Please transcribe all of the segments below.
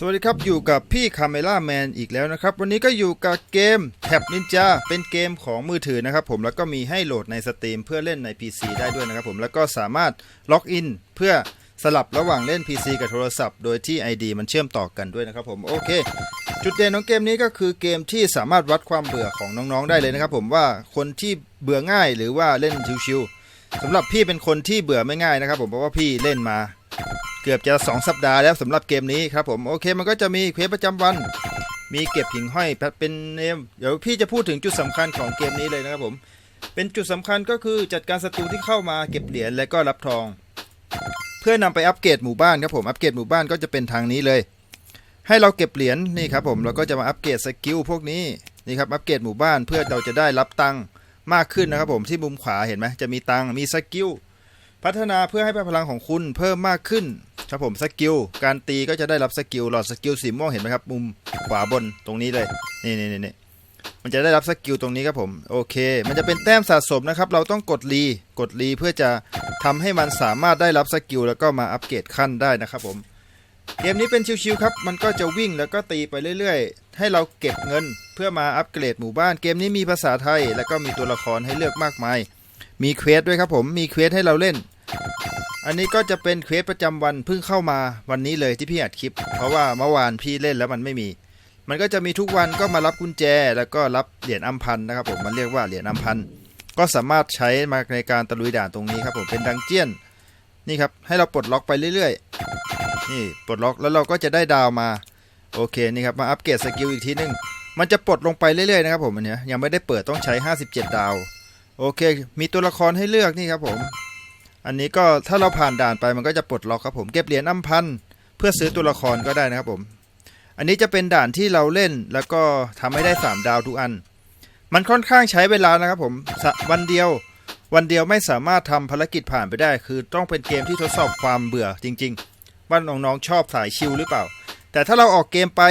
สวัสดีครับ อยู่กับพี่คาเมล่าแมนอีกแล้วนะครับ วันนี้ก็อยู่กับเกมแท็บนินจาเป็นเกมของมือถือนะครับผมแล้วก็มีให้โหลดในสตรีมเพื่อเล่นใน PC ได้ด้วยนะครับผมแล้วก็สามารถล็อกอินเพื่อสลับระหว่างเล่น PC กับโทรศัพท์ โดยที่ ID มันเชื่อมต่อกันด้วยนะครับผมโอเค จุดเด่นของเกมนี้ก็คือเกมที่สามารถวัดความเบื่อของน้องๆได้เลยนะครับผมว่าคนที่เบื่อง่ายหรือว่าเล่นชิวๆสำหรับพี่เป็นคนที่เบื่อไม่ง่ายนะครับผมเพราะว่าพี่เล่นมา เกือบจะ 2 สัปดาห์แล้วสำหรับเกมนี้ครับผมโอเคมันก็จะมีเควสประจำวัน มีเก็บหิ่งห้อยเป็นเนมเดี๋ยวพี่จะพูดถึงจุดสำคัญของเกมนี้เลยนะครับผมเป็นจุดสำคัญก็คือจัดการศัตรูที่เข้ามาเก็บเหรียญและก็รับทอง เพื่อนำไปอัปเกรดหมู่บ้านครับผมอัปเกรดหมู่บ้านก็จะเป็นทางนี้เลย ให้เราเก็บเหรียญนี่ครับผมเราก็จะมาอัปเกรดสกิลพวกนี้นี่ครับอัปเกรดหมู่บ้านเพื่อเราจะได้รับตังค์มากขึ้นนะครับผมที่มุมขวาเห็นไหมจะมีตังค์มีสกิลพัฒนาเพื่อให้พลังของคุณเพิ่มมากขึ้น ครับผมสกิลการตีก็จะได้รับสกิลหลอดสกิลสีม่วงเห็นไหมครับมุมขวาบนตรงนี้เลยนี่นี่นี่มันจะได้รับสกิลตรงนี้ครับผมโอเค มันจะเป็นแต้มสะสมนะครับ เราต้องกดรีกดรีเพื่อจะทำให้มันสามารถได้รับสกิลแล้วก็มาอัปเกรดขั้นได้นะครับผมเกมนี้เป็นชิวๆครับ มันก็จะวิ่งแล้วก็ตีไปเรื่อยๆ ให้เราเก็บเงินเพื่อมาอัปเกรดหมู่บ้าน เกมนี้มีภาษาไทย แล้วก็มีตัวละครให้เลือกมากมาย มีเควสด้วยครับผม มีเควสให้เราเล่น อันนี้ก็จะเป็นเควสประจำวันเพิ่งเข้ามาวันนี้เลยที่พี่อัดคลิป เพราะว่าเมื่อวานพี่เล่นแล้วมันไม่มี มันก็จะมีทุกวันก็มารับกุญแจ แล้วก็รับเหรียญอัมพันนะครับผมมันเรียกว่าเหรียญอัมพันก็สามารถใช้มาในการตะลุยด่านตรงนี้ครับผมเป็นดังเจียนนี่ครับให้เราปลดล็อกไปเรื่อยๆ นี่ปลดล็อกแล้วเราก็จะได้ดาวมาโอเคนี่ครับมาอัปเกรดสกิลอีกทีนึงมันจะปลดลงไปเรื่อยๆนะครับผมอันเนี้ยยังไม่ได้เปิดต้องใช้ 57 ดาว โอเค มีตัวละครให้เลือกนี่ครับผม อันนี้ก็ถ้าเราผ่านด่านไปมันก็จะปลดล็อกครับผมเก็บเหรียญอัมพันเพื่อซื้อตัวละครก็ได้นะครับผม อันนี้จะเป็นด่านที่เราเล่นแล้วก็ทำให้ได้ 3 ดาวทุกอัน มันค่อนข้างใช้เวลานะครับผมวันเดียววันเดียวไม่สามารถทำภารกิจผ่านไปได้ คือต้องเป็นเกมที่ทดสอบความเบื่อจริง ๆ ว่าน้องๆชอบสายชิลหรือเปล่า แต่ถ้าเราออกเกมไป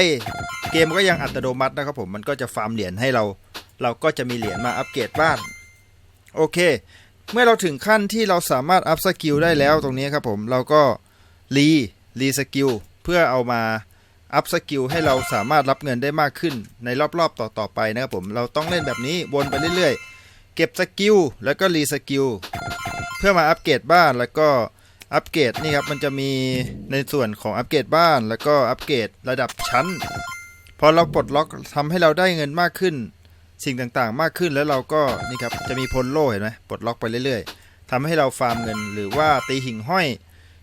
เกมก็ยังอัตโนมัตินะครับผมมันก็จะฟาร์มเหรียญให้เรา เราก็จะมีเหรียญมาอัปเกรดบ้าน โอเค เมื่อเราถึงขั้นที่เราสามารถอัพสกิลได้แล้วตรงนี้ครับผมเราก็รีรีสกิลเพื่อเอามาอัพสกิลให้เราสามารถรับเงินได้มากขึ้นในรอบๆต่อๆไปนะครับผมเราต้องเล่นแบบนี้วนไปเรื่อยๆ เก็บสกิลแล้วก็รีสกิลเพื่อมาอัปเกรดบ้านแล้วก็อัปเกรดนี่ครับมันจะมีในส่วนของอัปเกรดบ้าน แล้วก็อัปเกรดระดับชั้น พอเราปลดล็อกทำให้เราได้เงินมากขึ้น สิ่งต่างๆ มากขึ้นแล้วเราก็นี่ครับจะมีพลโล่เห็นไหมปลดล็อกไปเรื่อยๆทำให้เราฟาร์มเงิน หรือว่าตีหิ่งห้อย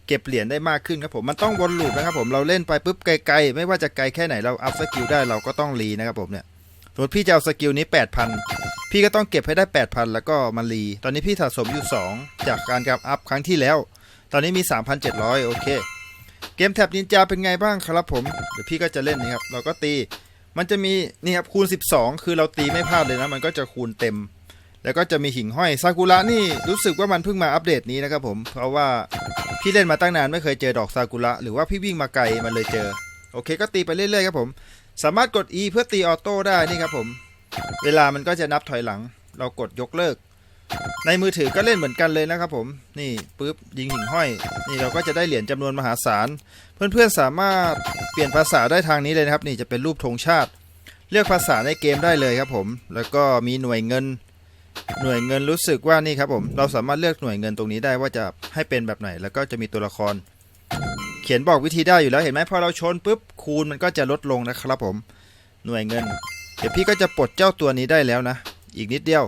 เก็บเหรียญได้มากขึ้นครับผมมันต้องวนลูปนะครับผมเราเล่นไปปุ๊บไกลๆ ไม่ว่าจะไกลแค่ไหนเราอัพสกิลได้เราก็ต้องรีนะครับผมเนี่ยสมมติพี่จะเอาสกิลนี้ 8,000 พี่ก็ต้องเก็บให้ได้ 8,000 แล้วก็มารีตอนนี้พี่สะสมอยู่ 2 จากการกับอัพครั้งที่แล้ว ตอนนี้มี 3,700 โอเค เกมแท็บนินจาเป็นไงบ้างครับผม เดี๋ยวพี่ก็จะเล่นนี่ครับ เราก็ตี มันจะมีนี่ครับคูณ 12 คือเราตีไม่พลาดเลยนะ มันก็จะคูณเต็ม แล้วก็จะมีหิ่งห้อยซากุระนี่รู้สึกว่ามันเพิ่งมาอัปเดตนี้นะครับผม เพราะว่าพี่เล่นมาตั้งนานไม่เคยเจอดอกซากุระหรือว่าพี่วิ่งมาไกลมันเลยเจอ โอเคก็ตีไปเรื่อยๆครับผม สามารถกด E เพื่อตีออโต้ได้นี่ครับผม เวลามันก็จะนับถอยหลัง เรากดยกเลิก ในมือถือก็เล่นเหมือนกันเลยนะครับผม นี่ปุ๊บยิงหิ่งห้อย นี่เราก็จะได้เหรียญจำนวนมหาศาล เพื่อนๆสามารถเปลี่ยนภาษาได้ทางนี้เลยนะครับ นี่จะเป็นรูปธงชาติ เลือกภาษาในเกมได้เลยครับผม แล้วก็มีหน่วยเงิน หน่วยเงินรู้สึกว่านี่ครับผม เราสามารถเลือกหน่วยเงินตรงนี้ได้ว่าจะให้เป็นแบบไหน แล้วก็จะมีตัวละคร เขียนบอกวิธีได้อยู่แล้วเห็นไหมพอเราชนปุ๊บคูณมันก็จะลดลงนะครับผม หน่วยเงิน เดี๋ยวพี่ก็จะปลดเจ้าตัวนี้ได้แล้วนะ อีกนิดเดียว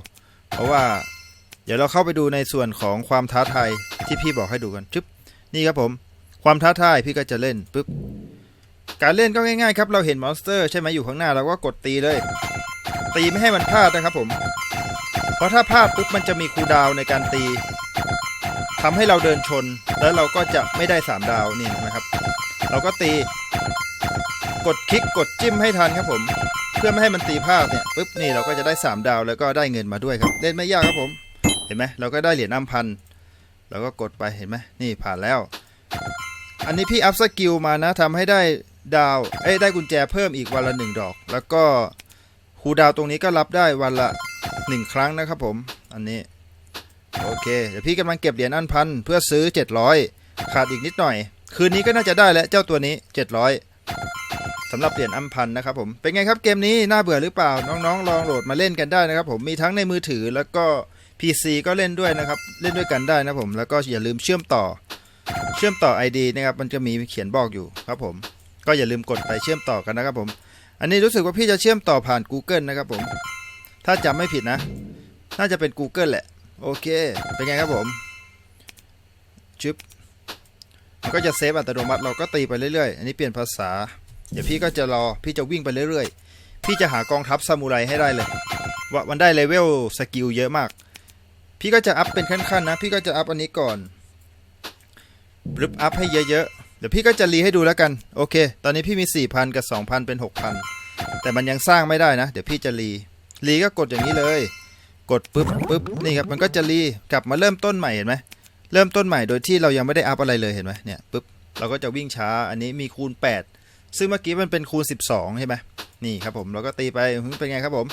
เพราะว่า เดี๋ยวเราเข้าไปดูในส่วนของความท้าทายที่พี่บอกให้ดูกันชึบนี่ครับผม ความท้าทายพี่ก็จะเล่นปุ๊บการเล่นก็ง่ายๆครับเราเห็นมอนสเตอร์ใช่ไหมอยู่ข้างหน้าเราก็กดตีเลย ตีไม่ให้มันพลาดนะครับผม เพราะถ้าพลาดปุ๊บมันจะมีคูดาวในการตีทำให้เราเดินชน แล้วเราก็จะไม่ได้สามดาวนี่นะครับ เราก็ตี กดคลิกกดจิ้มให้ทันครับผม เพื่อไม่ให้มันตีพลาดเนี่ยปุ๊บนี่เราก็จะได้3ดาวแล้วก็ได้เงินมาด้วยครับ เล่นไม่ยากครับผม เห็นไหมเราก็ได้เหรียญน้ำพันเราก็กดไปเห็นไหมนี่ผ่านแล้ว อันนี้พี่อัพสกิลมานะทำให้ได้ดาวเอ้ได้กุญแจเพิ่มอีกวันละหนึ่งดอก แล้วก็คูดาวตรงนี้ก็รับได้วันละหนึ่งครั้งนะครับผม อันนี้ โอเค เดี๋ยวพี่กำลังเก็บเหรียญอันพันเพื่อซื้อ 700 ขาดอีกนิดหน่อย คืนนี้ก็น่าจะได้แล้วเจ้าตัวนี้ 700สำหรับเหรียญอัมพันนะครับผม เป็นไงครับเกมนี้น่าเบื่อหรือเปล่า น้องๆ ลองโหลดมาเล่นกันได้นะครับผม มีทั้งในมือถือแล้วก็ PC ก็เล่นด้วยนะครับ เล่นด้วยกันได้นะผม แล้วก็อย่าลืมเชื่อมต่อ เชื่อมต่อ ID นะครับ มันจะมีเขียนบอกอยู่ครับผม ก็อย่าลืมกดไปเชื่อมต่อกันนะครับผม อันนี้รู้สึกว่าพี่จะเชื่อมต่อผ่าน Google นะครับผม ถ้าจำไม่ผิดนะ น่าจะเป็น Google แหละ โอเค เป็นไงครับผมชึบมันก็จะเซฟอัตโนมัติ เราก็ตีไปเรื่อยๆ อันนี้เปลี่ยนภาษา เดี๋ยวพี่ก็จะรอ พี่จะวิ่งไปเรื่อยๆ พี่จะหากองทัพซามูไรให้ได้เลยว่ามันได้เลเวลสกิลเยอะมาก พี่ก็จะอัพเป็นขั้นๆนะ พี่ก็จะอัพอันนี้ก่อนรึบอัพให้เยอะๆ เดี๋ยวพี่ก็จะรีให้ดูแล้วกัน โอเค ตอนนี้พี่มี 4,000 กับ 2,000 เป็น 6,000 แต่มันยังสร้างไม่ได้นะ เดี๋ยวพี่จะรีรีก็กดอย่างนี้เลย กดปุ๊บปุ๊บนี่ครับ มันก็จะรีกลับมาเริ่มต้นใหม่เห็นไหม เริ่มต้นใหม่โดยที่เรายังไม่ได้อัพอะไรเลยเห็นไหมเนี่ยปุ๊บ เราก็จะวิ่งช้า อันนี้มีคูณ 8 ซึ่งเมื่อกี้มันเป็นคูณ 12 ใช่ไหมนี่ครับผม เราก็ตีไปเป็นไงครับผม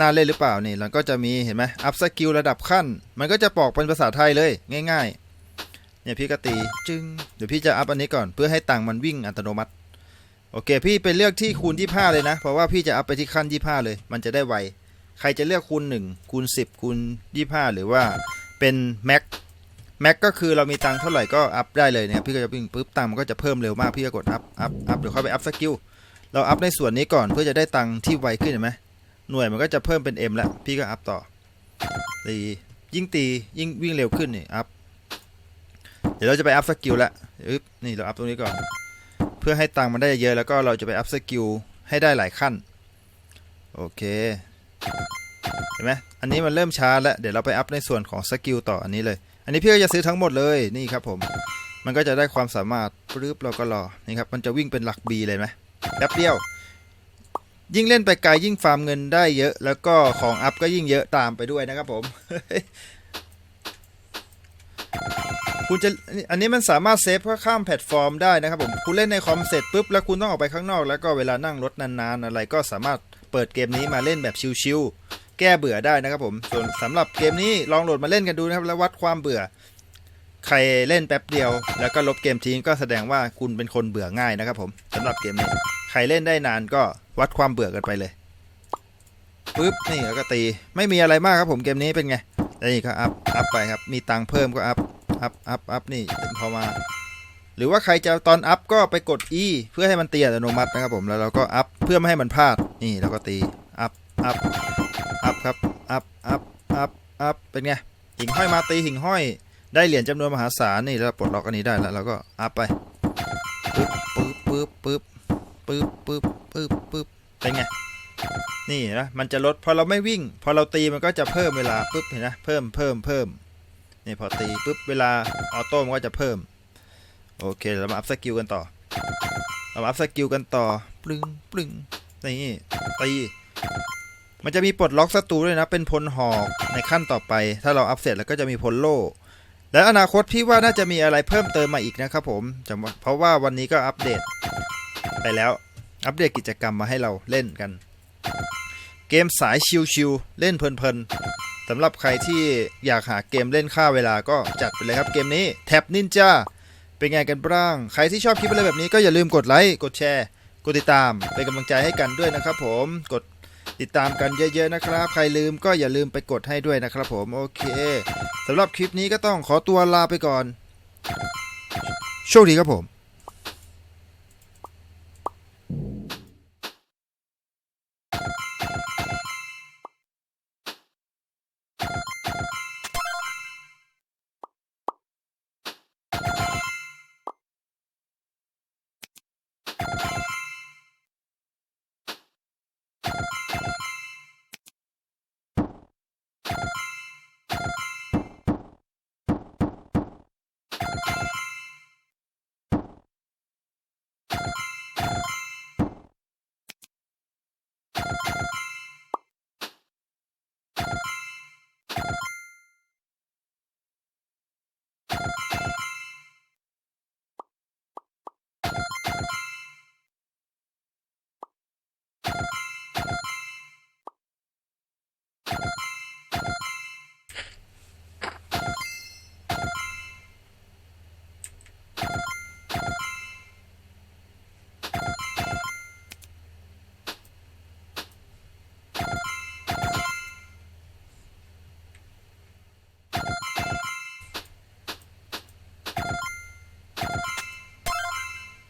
น่าเล่นหรือเปล่านี่แล้วก็จะมีเห็นไหมอัพสกิลระดับขั้น มันก็จะบอกเป็นภาษาไทยเลยง่ายๆเนี่ยพี่ก็ตีจึงเดี๋ยวพี่จะอัพอันนี้ก่อนเพื่อให้ตังมันวิ่งอัตโนมัติ โอเค พี่ไปเลือกที่คูณ25เลยนะ เพราะว่าพี่จะอัพไปที่ขั้น25เลย มันจะได้ไวใครจะเลือกคูณ1คูณ10คูณ25หรือว่าเป็นแม็กแม็กก็คือเรามีตังเท่าไหร่ก็อัพได้เลยเนะครับพี่ก็จะวิ่งปุ๊บตังมันก็จะเพิ่มเร็วมากพี่ก็กดอัพอัพอัพเดี๋ยวค่อยไปอัพสกิลเราอัพในส่วนนี้ก่อนเพื่อจะได้ตังที่ไวขึ้นเห็นไหม หน่วยมันก็จะเพิ่มเป็น M แล้ว พี่ก็อัพต่อตียิ่งตียิ่งวิ่งเร็วขึ้นนี่อัพเดี๋ยวเราจะไปอัพสกิลล้วอึ๊บนี่เราอัพตรงนี้ก่อน เพื่อให้ตังค์มันได้เยอะแล้วก็เราจะไปอัพสกิลให้ได้หลายขั้น โอเค เห็นไหมอันนี้มันเริ่มช้าแล้ว เดี๋ยวเราไปอัพในส่วนของสกิลต่ออันนี้เลย อันนี้พี่ก็จะซื้อทั้งหมดเลยนี่ครับผม มันก็จะได้ความสามารถปึ๊บเราก็รอนี่ครับมันจะวิ่งเป็นหลัก B เลยไหมแป๊บเดียว ยิ่งเล่นไปไกลยิ่งฟาร์มเงินได้เยอะ แล้วก็ของอัพก็ยิ่งเยอะตามไปด้วยนะครับผม คุณจะอันนี้มันสามารถเซฟเพื่อข้ามแพลตฟอร์มได้นะครับผม คุณเล่นในคอมเสร็จปุ๊บแล้วคุณต้องออกไปข้างนอกแล้วก็เวลานั่งรถนานๆอะไรก็สามารถเปิดเกมนี้มาเล่นแบบชิลๆแก้เบื่อได้นะครับผมส่วนสำหรับเกมนี้ลองโหลดมาเล่นกันดูนะครับแล้ววัดความเบื่อ ใครเล่นแป๊บเดียว แล้วก็ลบเกมทิ้งก็แสดงว่าคุณเป็นคนเบื่อง่ายนะครับผมสำหรับเกมนี้ ใครเล่นได้นานก็ วัดความเบื่อกันไปเลยปุ๊บนี่แล้วก็ตีไม่มีอะไรมากครับผมเกมนี้เป็นไงนี่ก็อัพอัพไปครับมีตังค์เพิ่มก็อัพอัพอัพอัพนี่พอมา หรือว่าใครจะตอนอัพก็ไปกด E เพื่อให้มันตีอัตโนมัตินะครับผมแล้วเราก็อัพเพื่อไม่ให้มันพลาดนี่แล้วก็ตีอัพอัพอัพครับอัพอัพอัพอัพเป็นไงหิ่งห้อยมาตีหิ่งห้อยได้เหรียญจำนวนมหาศาลนี่แล้วปลดล็อกอันนี้ได้แล้วเราก็อัพไปปึ๊บปึ๊บปึ๊บปึ๊บปึ๊บปึ๊บ ปึ๊บปึ๊บเป็นไงนี่นะมันจะลดพอเราไม่วิ่ง พอเราตีมันก็จะเพิ่มเวลาปึ๊บเห็นนะเพิ่มเพิ่มเพิ่มนี่พอตีปึ๊บเวลาออโต้มันก็จะเพิ่ม โอเคเรามาอัพสกิลกันต่อเรามาอัพสกิลกันต่อปลึงปลึงนี่ตีมันจะมีปลดล็อกศัตรูด้วยนะ เป็นพลหอกในขั้นต่อไป ถ้าเราอัพเสร็จแล้วก็จะมีพลโล่และอนาคตพี่ว่าน่าจะมีอะไรเพิ่มเติมมาอีกนะครับผมจำว่าเพราะว่าวันนี้ก็อัปเดตไปแล้ว อัปเดตกิจกรรมมาให้เราเล่นกัน เกมสายชิวๆเล่นเพลินๆสำหรับใครที่อยากหาเกมเล่นฆ่าเวลาก็จัดไปเลยครับเกมนี้แท็บนินจาเป็นไงกันบ้าง ใครที่ชอบคลิปอะไรแบบนี้ก็อย่าลืมกดไลค์กดแชร์ กดติดตามเป็นกำลังใจให้กันด้วยนะครับ ผมกดติดตามกันเยอะๆนะครับ ใครลืมก็อย่าลืมไปกดให้ด้วยนะครับ ผมโอเคสำหรับคลิปนี้ก็ต้องขอตัวลาไปก่อน โชคดีครับผม